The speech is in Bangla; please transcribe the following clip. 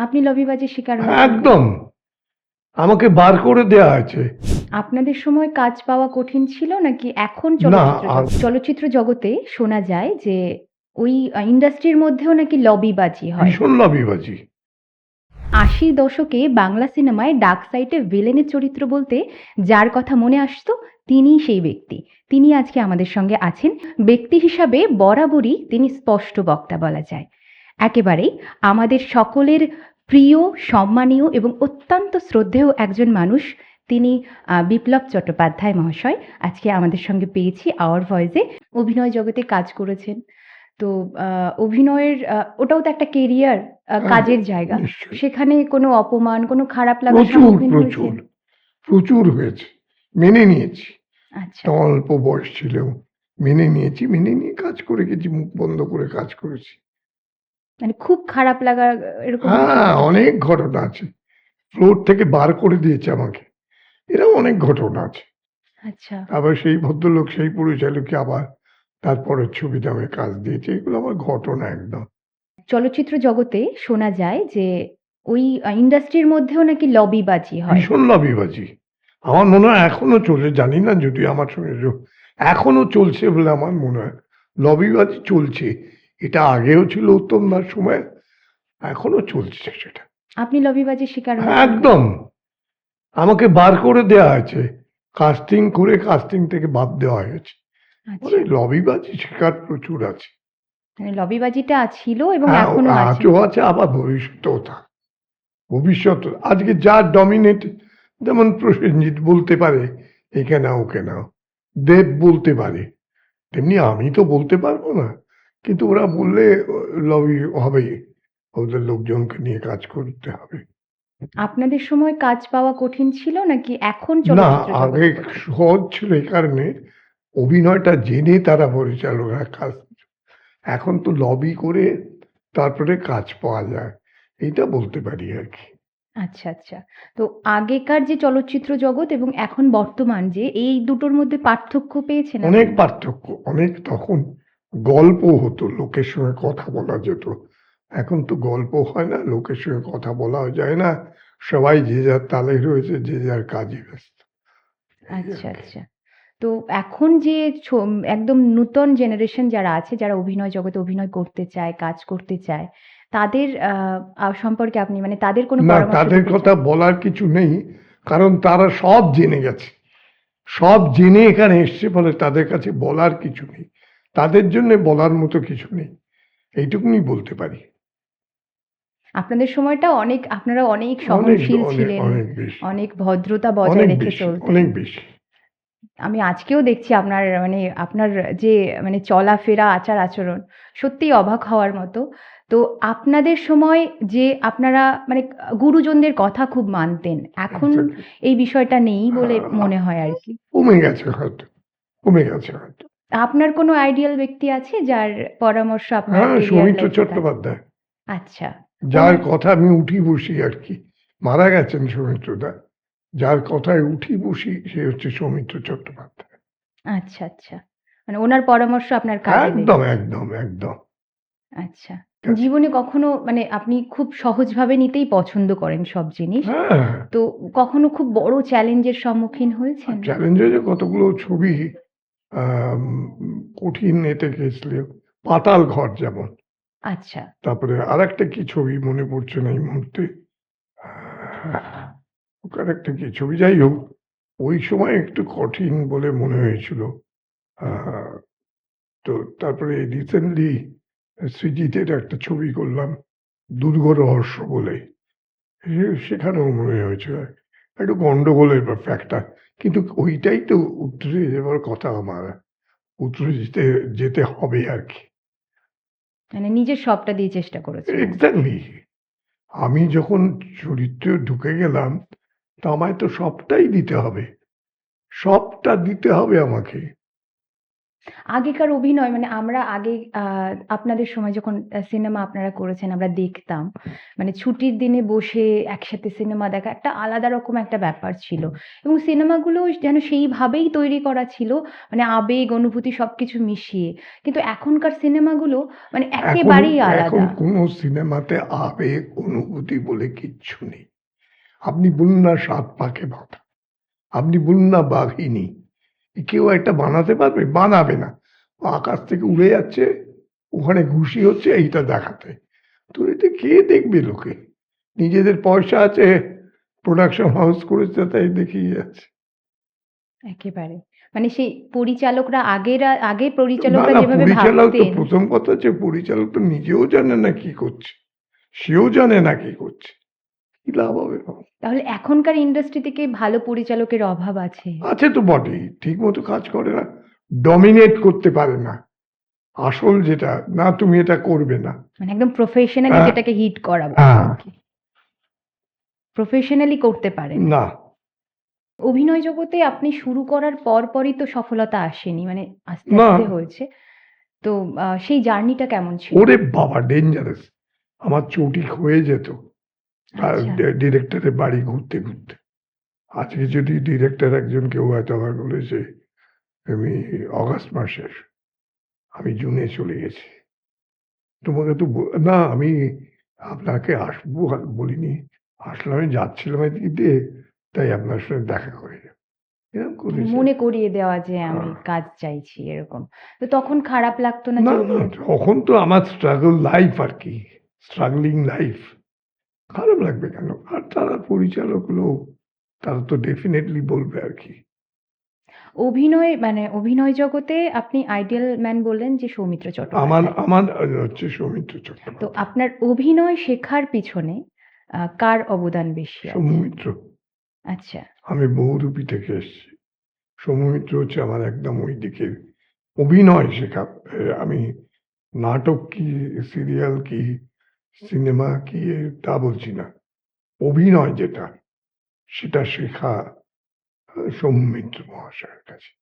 আপনি লবিবাজির শিকার হয়েছেন একদম। আমাকে বার করে দেয়া হয়েছে। আপনাদের সময় কাজ পাওয়া কঠিন ছিল নাকি এখন চলচ্চিত্র আ- জগৎ- চলচ্চিত্র জগতে শোনা যায় যে ওই ইন্ডাস্ট্রির মধ্যেও নাকি লবিবাজি হয়? ভীষণ লবিবাজি আশির দশকে বাংলা সিনেমায় ডার্ক সাইটে ভিলেনের চরিত্র বলতে যার কথা মনে আসতো তিনিই সেই ব্যক্তি। তিনি আজকে আমাদের সঙ্গে আছেন। ব্যক্তি হিসাবে বরাবরই তিনি স্পষ্ট বক্তা বলা যায়। একেবারেই আমাদের সকলের প্রিয় সম্মানীয় এবং অত্যন্ত শ্রদ্ধেয় একজন মানুষ তিনি বিপ্লব চট্টোপাধ্যায় মহাশয়। আজকে আমাদের সঙ্গে পেয়েছি আওয়ার ভয়েসে অভিনয় জগতে কাজ করেছেন। তো অভিনয়ের ওটাও তো একটা কেরিয়ার কাজের জায়গা। সেখানে কোনো অপমান কোনো খারাপ লাগার প্রচুর প্রচুর প্রচুর হয়েছে। মেনে নিয়েছি। আচ্ছা। অল্প বয়স ছিল মেনে নিয়েছি মেনে নিয়ে কাজ করে গেছি মুখ বন্ধ করে কাজ করেছি। মানে খুব খারাপ লাগা এরকম হ্যাঁ অনেক ঘটনা আছে। ফ্লোর থেকে বার করে দিয়েছে আমাকে। এরকম অনেক ঘটনা আছে। আচ্ছা। আবার সেই ভদ্রলোক সেই পরিচালককে আবার তারপরের ছবিতে আমাকে কাজ দিয়েছে। এগুলো আমার ঘটনা একদম। চলচ্চিত্র জগতে শোনা যায় যে ওই ইন্ডাস্ট্রির মধ্যেও নাকি লবিবাজি হয়। ভীষণ লবিবাজি আমার মনে হয় এখনও চলে জানি না যদি আমার সঙ্গে এখনও চলছে বলে আমার মনে হয়। লবিবাজি চলছে। এটা আগেও ছিল উত্তম দার সময় এখনও চলছে সেটা। আপনি লবিবাজির শিকার একদম। আমাকে বার করে দেয়া হয়েছে। কাস্টিং করে কাস্টিং থেকে বাদ দেওয়া হয়েছে। আচ্ছা। মানে লবিবাজি শিকার প্রচুর আছে। মানে লবিবাজিটা ছিল এবং হ্যাঁ, এখনও আছে। আজও আছে আবার ভবিষ্যতেও থাক। ভবিষ্যৎ আজকে যা ডমিনেট যেমন প্রসেনজিৎ বলতে পারে একে নাও ওকে নাও। দেব বলতে পারে। তেমনি আমি তো বলতে পারব না। কিন্তু ওরা বললে লবি হবেই। ওদের লোকজনকে নিয়ে কাজ করতে হবে। আপনাদের সময় কাজ পাওয়া কঠিন ছিল নাকি এখন না চলচ্চিত্র আগে জগতে? সহজ ছিল এই কারণে অভিনয়টা জেনে তারা পরিচালকরা কাজ এখন তো লবি করে তারপরে কাজ পাওয়া যায়। এটা বলতে পারি আর কি। আচ্ছা আচ্ছা। তো আগেকার যে চলচ্চিত্র জগৎ এবং এখন বর্তমান যে এই দুটোর মধ্যে পার্থক্য পেয়েছেন আপনি? অনেক পার্থক্য অনেক তখন গল্প হতো লোকের সঙ্গে কথা বলা যেত। এখন তো গল্প হয় না লোকের সঙ্গে কথা বলাও যায় না। সবাই যে যার তালে রয়েছে যে যার কাজে ব্যস্ত। আচ্ছা আচ্ছা। তো এখন যে একদম নূতন জেনারেশন যারা আছে যারা অভিনয় জগতে অভিনয় করতে চায় কাজ করতে চায় তাদের সম্পর্কে আপনি মানে তাদের কোনো না তাদের কথা বলার কিছু নেই কারণ তারা সব জেনে গেছে। সব জেনে এখানে এসছে বলে তাদের কাছে বলার কিছু নেই। তাদের জন্য বলার মতো কিছু নেই। এইটুকুনি বলতে পারি। আপনাদের সময়টা অনেক আপনারা অনেক সহনশীল ছিলেন অনেক ভদ্রতা বজায় রেখে চলতেন। অনেক বেশি। আমি আজকেও দেখছি আপনার মানে আপনার যে মানে চলাফেরা আচার আচরণ সত্যিই অবাক হওয়ার মতো। তো আপনাদের সময় যে আপনারা মানে গুরুজনদের কথা খুব মানতেন এখন এই বিষয়টা নেই বলে মনে হয় আর কি। কমে গেছে হয়তো কমে গেছে হয়তো। আপনার কোনো আইডিয়াল ব্যক্তি আছে যার পরামর্শ আপনার হ্যাঁ সৌমিত্র চট্টোপাধ্যায়। আচ্ছা। যার কথা আমি উঠি বসি আর কি। মারা গেছেন সৌমিত্রদা। যার কথায় উঠি বসি সে হচ্ছে সৌমিত্র চট্টোপাধ্যায়। আচ্ছা আচ্ছা। মানে ওনার পরামর্শ আপনার কাজে একদম একদম একদম। আচ্ছা। জীবনে কখনো মানে আপনি খুব সহজভাবে নিতেই পছন্দ করেন সব জিনিস। হ্যাঁ। তো কখনো খুব বড় চ্যালেঞ্জের সম্মুখীন হয়েছেন? চ্যালেঞ্জে যে কতগুলো ছবি কঠিন এতে গেছিল। পাতাল ঘর যেমন। আচ্ছা। তারপরে আর একটা কি ছবি মনে পড়ছে না এই মুহূর্তে? ওখানে একটা কি ছবি? যাই হোক ওই সময় একটু কঠিন বলে মনে হয়েছিল। তো তারপরে রিসেন্টলি সৃজিতের একটা ছবি করলাম দুর্গ রহস্য বলে। সেখানেও মনে হয়েছে একটু গন্ডগোলের ব্যাপারটা কিন্তু ওইটাই তো উত্তরে যাওয়ার কথা আমার। উতরে যেতে যেতে হবে আর কি মানে নিজের সবটা দিয়ে চেষ্টা করেছে। এক্স্যাক্টলি আমি যখন চরিত্রে ঢুকে গেলাম তো আমায় তো সবটাই দিতে হবে। সবটা দিতে হবে আমাকে। আগেকার অভিনয় মানে আমরা আগে আ আপনাদের সময় যখন আ সিনেমা আপনারা করেছেন আমরা দেখতাম। মানে ছুটির দিনে বসে একসাথে সিনেমা দেখা একটা আলাদা রকম একটা ব্যাপার ছিল। এবং সিনেমাগুলোও যেন সেইভাবেই তৈরি করা ছিল মানে আবেগ, অনুভূতি সবকিছু মিশিয়ে। কিন্তু এখনকার সিনেমাগুলো মানে এখন একেবারেই এখন আলাদা। কোনো সিনেমাতে আবেগ, অনুভূতি বলে কিচ্ছু নেই। আপনি বলুন না 'সাত পাকে বাঁধা', আপনি বলুন না 'বাঘিনী'। কেউ একটা বানাতে পারবে? বানাবে না। আকাশ থেকে উড়ে যাচ্ছে, ওখানে ঘুষি হচ্ছে এইটা দেখাতে। তো এতে কে দেখবে লোকে? নিজেদের পয়সা আছে, প্রোডাকশন হাউস করেছে তাই দেখিয়ে যাচ্ছে। একেবারে। মানে সেই পরিচালকরা আগেরা আগে পরিচালকরা যেভাবে পরিচালক তো ১ম কথা হচ্ছে পরিচালক তো নিজেও জানে না কি করছে। সেও জানে না কি করছে। কি লাভ হবে? তাহলে এখনকার ইন্ডাস্ট্রি থেকে ভালো পরিচালকের অভাব আছে। আছে তো বটেই। ঠিক মতো কাজ করে না। ডমিনেট করতে পারে না। আসল যেটা, না তুমি এটা করবে না। মানে একদম প্রফেশনালি হ্যাঁ। যেটাকে হিট করা বলে হ্যাঁ। প্রফেশনালি করতে পারেন। না। অভিনয় জগতে আপনি শুরু করার পরপরই তো সফলতা আসেনি। মানে আস্তে। আস্তে হয়েছে। তো সেই জার্নিটা কেমন ছিল? ওরে বাবা! ডেঞ্জারাস। আমার চটি ক্ষয়ে যেত। আচ্ছা। ডিরেক্টরের বাড়ি ঘুরতে, ঘুরতে। আজকে যদি ডিরেক্টর একজন কেউ হয়তো আমাকে বলেছে, "তুমি অগাস্ট মাসের আমি জুনে চলে গেছি। তোমাকে তো না আমি আপনাকে আসব বলিনি। আসলে আমি যাচ্ছিলাম এদিক তাই আপনার সঙ্গে দেখা করে। মনে করিয়ে দেওয়া যে আমি। কাজ চাইছি এরকম। তো তখন খারাপ লাগতো না তখন তো আমার স্ট্রাগল লাইফ আর কি স্ট্রাগলিং লাইফ। খারাপ লাগবে কেন? আর তারা পরিচালক লোক, তারা তো ডেফিনেটলি বলবে আর কি অভিনয় মানে অভিনয় জগতে আপনি আইডিয়াল ম্যান বললেন যে সৌমিত্র আমার চট্টোপাধ্যায়। আমার আ হচ্ছে সৌমিত্র তো আপনার অভিনয় শেখার পিছনে কার অবদান বেশি? সৌমিত্র। আচ্ছা। আমি বহুরূপী থেকে এসেছি। সৌমিত্র হচ্ছে আমার একদম ওই দিকের অভিনয় শেখা। আমি নাটক কি, সিরিয়াল কি, সিনেমা কি তা বলছি না। অভিনয় যেটা, সেটা শেখা সৌমিত্র মহাশয়ের কাছে।